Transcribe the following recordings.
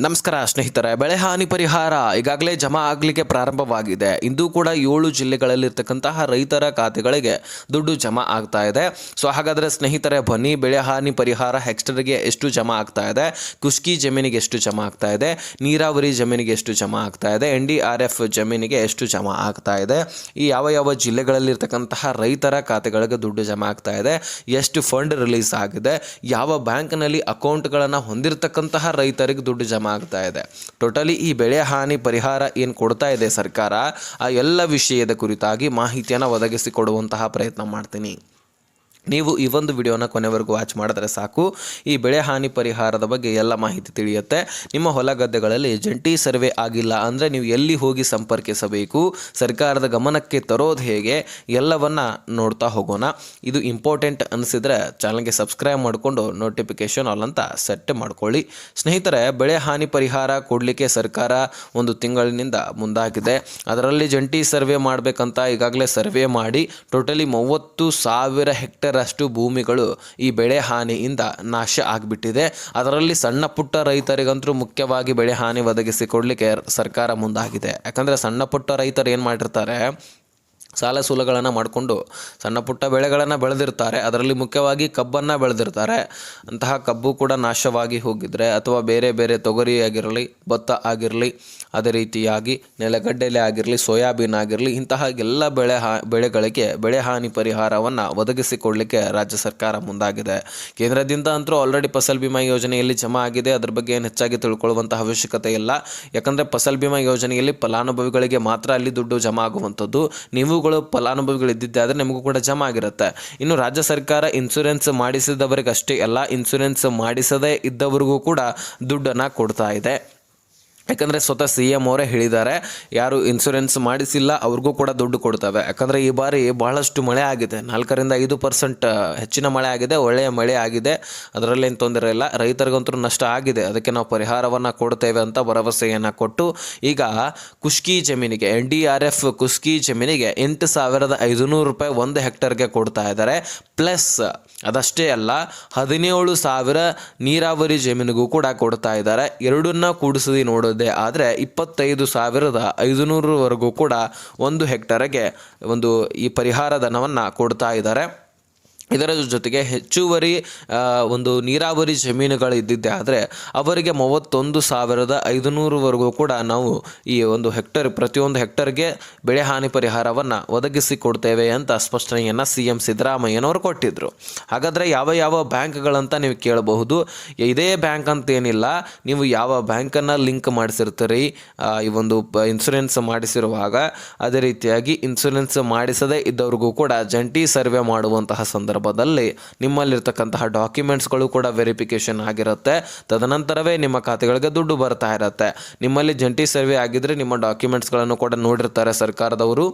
ನಮಸ್ಕಾರ ಸ್ನೇಹಿತರೆ, ಬೆಳೆ ಹಾನಿ ಪರಿಹಾರ ಈಗಾಗಲೇ ಜಮಾ ಆಗಲಿಕ್ಕೆ ಪ್ರಾರಂಭವಾಗಿದೆ. ಇಂದು ಕೂಡ ಏಳು ಜಿಲ್ಲೆಗಳಲ್ಲಿರ್ತಕ್ಕಂತಹ ರೈತರ ಖಾತೆಗಳಿಗೆ ದುಡ್ಡು ಜಮಾ ಆಗ್ತಾ ಇದೆ. ಸೊ, ಹಾಗಾದರೆ ಸ್ನೇಹಿತರೆ, ಬನ್ನಿ, ಬೆಳೆ ಹಾನಿ ಪರಿಹಾರ ಹೆಕ್ಟರ್ಗೆ ಎಷ್ಟು ಜಮಾ ಆಗ್ತಾ ಇದೆ? ಕುಸ್ಕಿ ಜಮೀನಿಗೆ ಎಷ್ಟು ಜಮಾ ಆಗ್ತಾ ಇದೆ? ನೀರಾವರಿ ಜಮೀನಿಗೆ ಎಷ್ಟು ಜಮಾ ಆಗ್ತಾ ಇದೆ? ಎನ್ ಡಿ ಆರ್ ಎಫ್ ಜಮೀನಿಗೆ ಎಷ್ಟು ಜಮಾ ಆಗ್ತಾ ಇದೆ? ಈ ಯಾವ ಯಾವ ಜಿಲ್ಲೆಗಳಲ್ಲಿರ್ತಕ್ಕಂತಹ ರೈತರ ಖಾತೆಗಳಿಗೆ ದುಡ್ಡು ಜಮಾ ಆಗ್ತಾ ಇದೆ? ಎಷ್ಟು ಫಂಡ್ ರಿಲೀಸ್ ಆಗಿದೆ? ಯಾವ ಬ್ಯಾಂಕ್ನಲ್ಲಿ ಅಕೌಂಟ್ಗಳನ್ನು ಹೊಂದಿರತಕ್ಕಂತಹ ರೈತರಿಗೆ ದುಡ್ಡು ಜಮಾ ಆಗ್ತಾ ಇದೆ. ಟೋಟಲಿ ಈ ಬೆಳೆ ಹಾನಿ ಪರಿಹಾರ ಏನು ಕೊಡ್ತಾ ಇದೆ ಸರ್ಕಾರ, ಆ ಎಲ್ಲ ವಿಷಯದ ಕುರಿತಾಗಿ ಮಾಹಿತಿಯನ್ನು ಒದಗಿಸಿಕೊಡುವಂತಹ ಪ್ರಯತ್ನ ಮಾಡ್ತೀನಿ. ನೀವು ಈ ಒಂದು ವಿಡಿಯೋನ ಕೊನೆವರೆಗೂ ವಾಚ್ ಮಾಡಿದ್ರೆ ಸಾಕು. ಈ ಬೆಳೆ ಹಾನಿ ಪರಿಹಾರದ ಬಗ್ಗೆ ಎಲ್ಲ ಮಾಹಿತಿ ತಿಳಿಯುತ್ತೆ. ನಿಮ್ಮ ಹೊಲ ಗದ್ದೆಗಳಲ್ಲಿ ಜಂಟಿ ಸರ್ವೆ ಆಗಿಲ್ಲ ಅಂದರೆ ನೀವು ಎಲ್ಲಿ ಹೋಗಿ ಸಂಪರ್ಕಿಸಬೇಕು? ಸರ್ಕಾರದ ಗಮನಕ್ಕೆ ತರೋದು ಹೇಗೆ? ಎಲ್ಲವನ್ನು ನೋಡ್ತಾ ಹೋಗೋಣ. ಇದು ಇಂಪಾರ್ಟೆಂಟ್ ಅನಿಸಿದರೆ ಚಾನಲ್ಗೆ ಸಬ್ಸ್ಕ್ರೈಬ್ ಮಾಡಿಕೊಂಡು ನೋಟಿಫಿಕೇಶನ್ ಆಲ್ ಅಂತ ಸೆಟ್ ಮಾಡ್ಕೊಳ್ಳಿ. ಸ್ನೇಹಿತರೆ, ಬೆಳೆ ಹಾನಿ ಪರಿಹಾರ ಕೊಡಲಿಕ್ಕೆ ಸರ್ಕಾರ ಒಂದು ತಿಂಗಳಿನಿಂದ ಮುಂದಾಗಿದೆ. ಅದರಲ್ಲಿ ಜಂಟಿ ಸರ್ವೆ ಮಾಡಬೇಕಂತ ಈಗಾಗಲೇ ಸರ್ವೆ ಮಾಡಿ ಟೋಟಲಿ ಮೂವತ್ತು ಸಾವಿರ ಹೆಕ್ಟೇರ್ ಅಷ್ಟು ಭೂಮಿಗಳು ಈ ಬೆಳೆ ಹಾನಿಯಿಂದ ನಾಶ ಆಗಿಬಿಟ್ಟಿದೆ. ಅದರಲ್ಲಿ ಸಣ್ಣ ಪುಟ್ಟ ರೈತರಿಗಂತೂ ಮುಖ್ಯವಾಗಿ ಬೆಳೆ ಹಾನಿ ಒದಗಿಸಿಕೊಡ್ಲಿಕ್ಕೆ ಸರ್ಕಾರ ಮುಂದಾಗಿದೆ. ಯಾಕಂದರೆ ಸಣ್ಣ ಪುಟ್ಟ ರೈತರು ಏನು ಮಾಡಿರ್ತಾರೆ ಸಾಲ ಸೂಲಗಳನ್ನು ಮಾಡಿಕೊಂಡು ಸಣ್ಣ ಪುಟ್ಟ ಬೆಳೆಗಳನ್ನು ಬೆಳೆದಿರ್ತಾರೆ. ಅದರಲ್ಲಿ ಮುಖ್ಯವಾಗಿ ಕಬ್ಬನ್ನು ಬೆಳೆದಿರ್ತಾರೆ. ಅಂತಹ ಕಬ್ಬು ಕೂಡ ನಾಶವಾಗಿ ಹೋಗಿದ್ರೆ ಅಥವಾ ಬೇರೆ ಬೇರೆ ತೊಗರಿ ಆಗಿರಲಿ, ಭತ್ತ ಆಗಿರಲಿ, ಅದೇ ರೀತಿಯಾಗಿ ನೆಲಗಡ್ಡೆಲೆ ಆಗಿರಲಿ, ಸೋಯಾಬೀನ್ ಆಗಿರಲಿ, ಇಂತಹ ಎಲ್ಲ ಬೆಳೆ ಹಾ, ಬೆಳೆಗಳಿಗೆ ಬೆಳೆ ಹಾನಿ ಪರಿಹಾರವನ್ನು ಒದಗಿಸಿಕೊಡಲಿಕ್ಕೆ ರಾಜ್ಯ ಸರ್ಕಾರ ಮುಂದಾಗಿದೆ. ಕೇಂದ್ರದಿಂದ ಅಂತೂ ಆಲ್ರೆಡಿ ಫಸಲ್ ಬಿಮಾ ಯೋಜನೆಯಲ್ಲಿ ಜಮಾ ಆಗಿದೆ. ಅದರ ಬಗ್ಗೆ ಏನು ಹೆಚ್ಚಾಗಿ ತಿಳ್ಕೊಳ್ಳುವಂತಹ ಅವಶ್ಯಕತೆ ಇಲ್ಲ. ಯಾಕಂದರೆ ಫಸಲ್ ಬಿಮಾ ಯೋಜನೆಯಲ್ಲಿ ಫಲಾನುಭವಿಗಳಿಗೆ ಮಾತ್ರ ಅಲ್ಲಿ ದುಡ್ಡು ಜಮಾ ಆಗುವಂಥದ್ದು. ನೀವುಗಳು ಫಲಾನುಭವಿಗಳು ಇದ್ದಿದ್ದೆ ಆದರೆ ನಿಮಗೂ ಕೂಡ ಜಮಾ ಆಗಿರುತ್ತೆ. ಇನ್ನು ರಾಜ್ಯ ಸರ್ಕಾರ ಇನ್ಸೂರೆನ್ಸ್ ಮಾಡಿಸಿದವರಿಗಷ್ಟೇ ಎಲ್ಲ ಇನ್ಸೂರೆನ್ಸ್ ಮಾಡಿಸದೇ ಇದ್ದವರಿಗೂ ಕೂಡ ದುಡ್ಡನ್ನು ಕೊಡ್ತಾ ಇದೆ. ಯಾಕಂದರೆ ಸ್ವತಃ ಸಿ ಎಂ ಅವರೇ ಹೇಳಿದ್ದಾರೆ, ಯಾರು ಇನ್ಸೂರೆನ್ಸ್ ಮಾಡಿಸಿಲ್ಲ, ಅವ್ರಿಗೂ ಕೂಡ ದುಡ್ಡು ಕೊಡ್ತವೆ. ಯಾಕಂದರೆ ಈ ಬಾರಿ ಬಹಳಷ್ಟು ಮಳೆ ಆಗಿದೆ. ನಾಲ್ಕರಿಂದ ಐದು ಪರ್ಸೆಂಟ್ ಹೆಚ್ಚಿನ ಮಳೆ ಆಗಿದೆ, ಒಳ್ಳೆಯ ಮಳೆ ಆಗಿದೆ. ಅದರಲ್ಲೇನು ತೊಂದರೆ ಇಲ್ಲ. ರೈತರಿಗಂತೂ ನಷ್ಟ ಆಗಿದೆ. ಅದಕ್ಕೆ ನಾವು ಪರಿಹಾರವನ್ನು ಕೊಡ್ತೇವೆ ಅಂತ ಭರವಸೆಯನ್ನು ಕೊಟ್ಟು, ಈಗ ಕುಷ್ಕಿ ಜಮೀನಿಗೆ, ಎನ್ ಡಿ ಆರ್ ಎಫ್ ಕುಷ್ಕಿ ಜಮೀನಿಗೆ ಎಂಟು ಸಾವಿರದ ಐದುನೂರು ರೂಪಾಯಿ ಒಂದು ಹೆಕ್ಟರ್ಗೆ ಕೊಡ್ತಾ ಇದ್ದಾರೆ. ಪ್ಲಸ್ ಅದಷ್ಟೇ ಅಲ್ಲ, ಹದಿನೇಳು ಸಾವಿರ ನೀರಾವರಿ ಜಮೀನಿಗೂ ಕೂಡ ಕೊಡ್ತಾ ಇದ್ದಾರೆ. ಎರಡನ್ನ ಕೂಡಿಸಿ ನೋಡೋದೇ ಆದರೆ ಇಪ್ಪತ್ತೈದು ಸಾವಿರದ ಐದುನೂರವರೆಗೂ ಕೂಡ ಒಂದು ಹೆಕ್ಟರ್ಗೆ ಒಂದು ಈ ಪರಿಹಾರ ಧನವನ್ನು ಕೊಡ್ತಾ ಇದ್ದಾರೆ. ಇದರ ಜೊತೆಗೆ ಹೆಚ್ಚುವರಿ ಒಂದು ನೀರಾವರಿ ಜಮೀನುಗಳು ಇದ್ದಿದ್ದೆ. ಆದರೆ ಅವರಿಗೆ ಮೂವತ್ತೊಂದು ಸಾವಿರದ ಐದುನೂರವರೆಗೂ ಕೂಡ ನಾವು ಈ ಒಂದು ಹೆಕ್ಟರ್ ಪ್ರತಿಯೊಂದು ಹೆಕ್ಟರ್ಗೆ ಬೆಳೆ ಹಾನಿ ಪರಿಹಾರವನ್ನು ಒದಗಿಸಿಕೊಡ್ತೇವೆ ಅಂತ ಸ್ಪಷ್ಟನೆಯನ್ನು ಸಿ ಎಂ ಸಿದ್ದರಾಮಯ್ಯನವರು ಕೊಟ್ಟಿದ್ದರು ಹಾಗಾದರೆ ಯಾವ ಯಾವ ಬ್ಯಾಂಕ್ಗಳಂತ ನೀವು ಕೇಳಬಹುದು. ಇದೇ ಬ್ಯಾಂಕ್ ಅಂತ ಏನಿಲ್ಲ ನೀವು ಯಾವ ಬ್ಯಾಂಕನ್ನು ಲಿಂಕ್ ಮಾಡಿಸಿರ್ತೀರಿ ಈ ಒಂದು ಇನ್ಸೂರೆನ್ಸ್ ಮಾಡಿಸಿರುವಾಗ, ಅದೇ ರೀತಿಯಾಗಿ ಇನ್ಸೂರೆನ್ಸ್ ಮಾಡಿಸದೇ ಇದ್ದವ್ರಿಗೂ ಕೂಡ ಜಂಟಿ ಸರ್ವೆ ಮಾಡುವಂತಹ ಸಂದರ್ಭದಲ್ಲಿ ನಿಮ್ಮಲ್ಲಿರ್ತಕ್ಕಂತಹ ಡಾಕ್ಯುಮೆಂಟ್ಸ್ಗಳು ಕೂಡ ವೆರಿಫಿಕೇಷನ್ ಆಗಿರುತ್ತೆ. ತದನಂತರವೇ ನಿಮ್ಮ ಖಾತೆಗಳಿಗೆ ದುಡ್ಡು ಬರ್ತಾ ಇರುತ್ತೆ. ನಿಮ್ಮಲ್ಲಿ ಜಂಟಿ ಸರ್ವೆ ಆಗಿದ್ರೆ ನಿಮ್ಮ ಡಾಕ್ಯುಮೆಂಟ್ಸ್ಗಳನ್ನು ಕೂಡ ನೋಡಿರ್ತಾರೆ ಸರ್ಕಾರದವರು.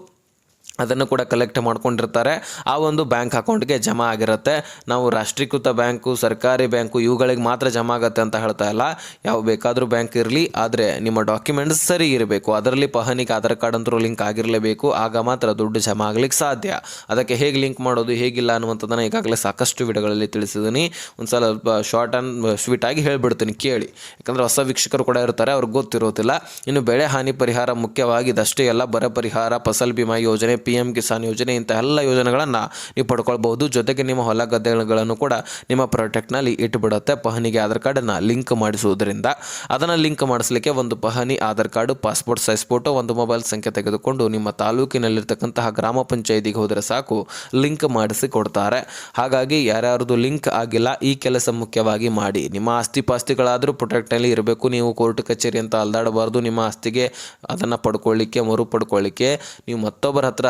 ಅದನ್ನು ಕೂಡ ಕಲೆಕ್ಟ್ ಮಾಡ್ಕೊಂಡಿರ್ತಾರೆ. ಆ ಒಂದು ಬ್ಯಾಂಕ್ ಅಕೌಂಟ್ಗೆ ಜಮಾ ಆಗಿರುತ್ತೆ. ನಾವು ರಾಷ್ಟ್ರೀಕೃತ ಬ್ಯಾಂಕು, ಸರ್ಕಾರಿ ಬ್ಯಾಂಕು ಇವುಗಳಿಗೆ ಮಾತ್ರ ಜಮಾ ಆಗುತ್ತೆ ಅಂತ ಹೇಳ್ತಾ ಇಲ್ಲ. ಯಾವ ಬೇಕಾದರೂ ಬ್ಯಾಂಕ್ ಇರಲಿ, ಆದರೆ ನಿಮ್ಮ ಡಾಕ್ಯುಮೆಂಟ್ಸ್ ಸರಿ ಇರಬೇಕು. ಅದರಲ್ಲಿ ಪಹನಿಗೆ ಆಧಾರ್ ಕಾರ್ಡ್ ಅಂತರೂ ಲಿಂಕ್ ಆಗಿರಲೇಬೇಕು. ಆಗ ಮಾತ್ರ ದುಡ್ಡು ಜಮಾ ಆಗಲಿಕ್ಕೆ ಸಾಧ್ಯ. ಅದಕ್ಕೆ ಹೇಗೆ ಲಿಂಕ್ ಮಾಡೋದು, ಹೇಗಿಲ್ಲ ಅನ್ನುವಂಥದ್ದನ್ನು ಈಗಾಗಲೇ ಸಾಕಷ್ಟು ವಿಡಿಯೋಗಳಲ್ಲಿ ತಿಳಿಸಿದ್ದೀನಿ. ಒಂದು ಸಲ ಶಾರ್ಟ್ ಆ್ಯಂಡ್ ಸ್ವೀಟ್ ಆಗಿ ಹೇಳಿಬಿಡ್ತೀನಿ, ಕೇಳಿ. ಯಾಕಂದರೆ ಹೊಸ ವೀಕ್ಷಕರು ಕೂಡ ಇರ್ತಾರೆ, ಅವ್ರಿಗೆ ಗೊತ್ತಿರೋದಿಲ್ಲ. ಇನ್ನು ಬೆಳೆ ಹಾನಿ ಪರಿಹಾರ ಮುಖ್ಯವಾಗಿ ಇದಷ್ಟೇ ಎಲ್ಲ ಬರ ಪರಿಹಾರ, ಫಸಲ್ ಬಿಮಾ ಯೋಜನೆ ಪಿ ಎಂ ಕಿಸಾನ್ ಯೋಜನೆ, ಇಂತಹ ಎಲ್ಲ ಯೋಜನೆಗಳನ್ನು ನೀವು ಪಡ್ಕೊಳ್ಬಹುದು. ಜೊತೆಗೆ ನಿಮ್ಮ ಹೊಲ ಗದ್ದೆಗಳನ್ನು ಕೂಡ ನಿಮ್ಮ ಪ್ರಾಡಕ್ಟ್ನಲ್ಲಿ ಇಟ್ಟುಬಿಡುತ್ತೆ ಪಹನಿಗೆ ಆಧಾರ್ ಕಾರ್ಡನ್ನು ಲಿಂಕ್ ಮಾಡಿಸುವುದರಿಂದ. ಅದನ್ನು ಲಿಂಕ್ ಮಾಡಿಸಲಿಕ್ಕೆ ಒಂದು ಪಹನಿ Aadhaar card, passport size photo, ಒಂದು ಮೊಬೈಲ್ ಸಂಖ್ಯೆ ತೆಗೆದುಕೊಂಡು ನಿಮ್ಮ ತಾಲೂಕಿನಲ್ಲಿರ್ತಕ್ಕಂತಹ ಗ್ರಾಮ ಪಂಚಾಯಿತಿಗೆ ಹೋದರೆ ಸಾಕು, ಲಿಂಕ್ ಮಾಡಿಸಿ ಕೊಡ್ತಾರೆ. ಹಾಗಾಗಿ ಯಾರ್ಯಾರದು ಲಿಂಕ್ ಆಗಿಲ್ಲ, ಈ ಕೆಲಸ ಮುಖ್ಯವಾಗಿ ಮಾಡಿ. ನಿಮ್ಮ ಆಸ್ತಿ ಪಾಸ್ತಿಗಳಾದರೂ ಪ್ರೊಟೆಕ್ಟ್ನಲ್ಲಿ ಇರಬೇಕು. ನೀವು ಕೋರ್ಟ್ ಕಚೇರಿ ಅಂತ ಅಲ್ದಾಡಬಾರ್ದು. ನಿಮ್ಮ ಆಸ್ತಿಗೆ ಅದನ್ನು ಪಡ್ಕೊಳ್ಳಿಕ್ಕೆ ಮರು ಪಡ್ಕೊಳ್ಳಿಕ್ಕೆ ನೀವು ಮತ್ತೊಬ್ಬರ ಹತ್ರ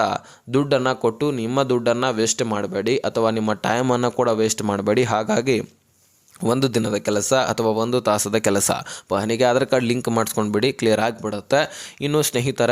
ದುಡ್ಡನ್ನು ಕೊಟ್ಟು ನಿಮ್ಮ ದುಡ್ಡನ್ನು ವೇಸ್ಟ್ ಮಾಡಬೇಡಿ ಅಥವಾ ನಿಮ್ಮ ಟೈಮನ್ನು ಕೂಡ ವೇಸ್ಟ್ ಮಾಡಬೇಡಿ. ಹಾಗಾಗಿ ಒಂದು ದಿನದ ಕೆಲಸ ಅಥವಾ ಒಂದು ತಾಸದ ಕೆಲಸ. ಪಹನಿಗೆ ಆಧಾರ್ ಕಾರ್ಡ್ ಲಿಂಕ್ ಮಾಡಿಸ್ಕೊಂಡ್ಬಿಡಿ ಕ್ಲಿಯರ್ ಆಗಿಬಿಡುತ್ತೆ. ಇನ್ನು ಸ್ನೇಹಿತರ,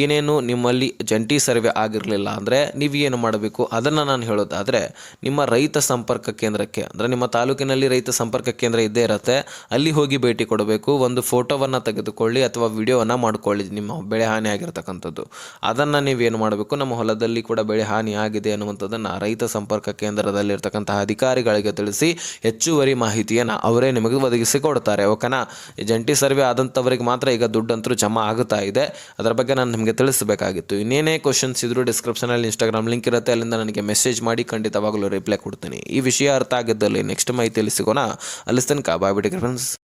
ಏನೇನು ನಿಮ್ಮಲ್ಲಿ ಜಂಟಿ ಸರ್ವೆ ಆಗಿರಲಿಲ್ಲ ಅಂದರೆ ಏನು ಮಾಡಬೇಕು? ಅದನ್ನು ನಾನು ಹೇಳೋದಾದರೆ, ನಿಮ್ಮ ರೈತ ಸಂಪರ್ಕ ಕೇಂದ್ರಕ್ಕೆ, ಅಂದರೆ ನಿಮ್ಮ ತಾಲೂಕಿನಲ್ಲಿ ರೈತ ಸಂಪರ್ಕ ಕೇಂದ್ರ ಇದ್ದೇ ಇರುತ್ತೆ, ಅಲ್ಲಿ ಹೋಗಿ ಭೇಟಿ ಕೊಡಬೇಕು. ಒಂದು ಫೋಟೋವನ್ನು ತೆಗೆದುಕೊಳ್ಳಿ ಅಥವಾ ವಿಡಿಯೋವನ್ನು ಮಾಡ್ಕೊಳ್ಳಿ, ನಿಮ್ಮ ಬೆಳೆ ಹಾನಿ ಆಗಿರ್ತಕ್ಕಂಥದ್ದು. ಅದನ್ನು ನೀವೇನು ಮಾಡಬೇಕು? ನಮ್ಮ ಹೊಲದಲ್ಲಿ ಕೂಡ ಬೆಳೆ ಹಾನಿ ಆಗಿದೆ ಅನ್ನುವಂಥದ್ದನ್ನು ರೈತ ಸಂಪರ್ಕ ಕೇಂದ್ರದಲ್ಲಿರ್ತಕ್ಕಂತಹ ಅಧಿಕಾರಿಗಳಿಗೆ ತಿಳಿಸಿ, ಹೆಚ್ಚುವರಿ ಹೆಚ್ಚುವರಿ ಮಾಹಿತಿಯನ್ನು ಅವರೇ ನಿಮಗೆ ಒದಗಿಸಿ ಕೊಡ್ತಾರೆ ಓಕೆನಾ ಜಂಟಿ ಸರ್ವೆ ಆದಂಥವರಿಗೆ ಮಾತ್ರ ಈಗ ದುಡ್ಡಂತರೂ ಜಮಾ ಆಗುತ್ತಾ ಇದೆ. ಅದರ ಬಗ್ಗೆ ನಾನು ನಿಮಗೆ ತಿಳಿಸಬೇಕಾಗಿತ್ತು. ಇನ್ನೇನೇ ಕ್ವಶನ್ಸ್ ಇದ್ರೂ ಡಿಸ್ಕ್ರಿಪ್ಷನಲ್ಲಿ ಇನ್ಸ್ಟಾಗ್ರಾಮ್ ಲಿಂಕ್ ಇರುತ್ತೆ. ಅಲ್ಲಿಂದ ನನಗೆ ಮೆಸೇಜ್ ಮಾಡಿ ಖಂಡಿತವಾಗಲೂ ರಿಪ್ಲೈ ಕೊಡ್ತೀನಿ. ಈ ವಿಷಯ ಅರ್ಥ ಆಗಿದ್ದಲ್ಲಿ ನೆಕ್ಸ್ಟ್ ಮಾಹಿತಿಯಲ್ಲಿ ಸಿಗೋಣ. ಅಲ್ಲಿಸ್ತನಕ ತನಕ ಬಾಯ್ ಬಿಡಿ ಫ್ರೆಂಡ್ಸ್